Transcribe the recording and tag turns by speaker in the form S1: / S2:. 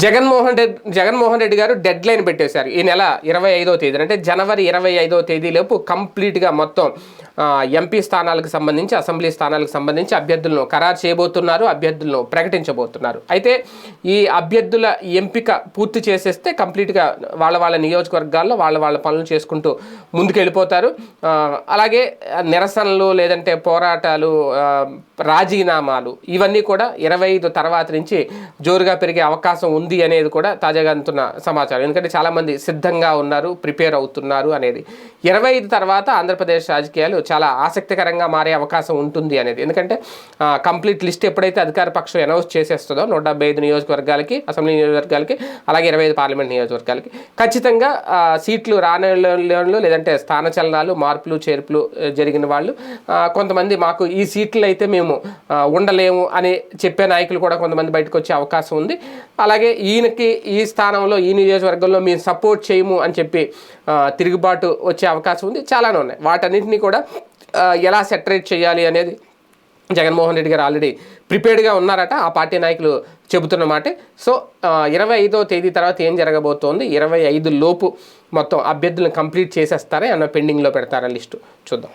S1: జగన్మోహన్ రెడ్డి జగన్మోహన్ రెడ్డి గారు dead line పెట్టేశారు. ఈ నెల ఇరవై ఐదో తేదీ అంటే జనవరి ఇరవై ఐదో తేదీలోపు కంప్లీట్గా మొత్తం ఎంపీ స్థానాలకు సంబంధించి అసెంబ్లీ స్థానాలకు సంబంధించి అభ్యర్థులను ఖరారు చేయబోతున్నారు అభ్యర్థులను ప్రకటించబోతున్నారు. అయితే ఈ అభ్యర్థుల ఎంపిక పూర్తి చేసేస్తే కంప్లీట్గా వాళ్ళ వాళ్ళ నియోజకవర్గాల్లో వాళ్ళ వాళ్ళ పనులు చేసుకుంటూ ముందుకెళ్ళిపోతారు. అలాగే నిరసనలు లేదంటే పోరాటాలు రాజీనామాలు ఇవన్నీ కూడా ఇరవై ఐదు తర్వాత నుంచి జోరుగా పెరిగే అవకాశం ఉంది ఉంది అనేది కూడా తాజాగా అందుతున్న సమాచారం. ఎందుకంటే చాలామంది సిద్ధంగా ఉన్నారు ప్రిపేర్ అవుతున్నారు అనేది. ఇరవై ఐదు తర్వాత ఆంధ్రప్రదేశ్ రాజకీయాలు చాలా ఆసక్తికరంగా మారే అవకాశం ఉంటుంది అనేది. ఎందుకంటే కంప్లీట్ లిస్ట్ ఎప్పుడైతే అధికార పక్షం అనౌన్స్ చేసేస్తుందో నూట డెబ్బై ఐదు నియోజకవర్గాలకి అసెంబ్లీ నియోజకవర్గాలకి అలాగే ఇరవై ఐదు పార్లమెంట్ నియోజకవర్గాలకి ఖచ్చితంగా సీట్లు రానలో లేదంటే స్థానచలనాలు మార్పులు చేర్పులు జరిగిన వాళ్ళు కొంతమంది మాకు ఈ సీట్లు అయితే మేము ఉండలేము అని చెప్పే నాయకులు కూడా కొంతమంది బయటకు వచ్చే అవకాశం ఉంది. అలాగే ఈయనకి ఈ స్థానంలో ఈ నియోజకవర్గంలో మేము సపోర్ట్ చేయము అని చెప్పి తిరుగుబాటు వచ్చే అవకాశం ఉంది. చాలానే ఉన్నాయి. వాటన్నింటినీ కూడా ఎలా సెటరేట్ చేయాలి అనేది జగన్మోహన్ రెడ్డి గారు ఆల్రెడీ ప్రిపేర్డ్గా ఉన్నారట. ఆ పార్టీ నాయకులు చెబుతున్నమాట సో ఇరవై ఐదో తేదీ తర్వాత ఏం జరగబోతోంది? ఇరవై ఐదు లోపు మొత్తం అభ్యర్థులను కంప్లీట్ చేసేస్తారా? అన్న పెండింగ్లో పెడతారా లిస్టు? చూద్దాం.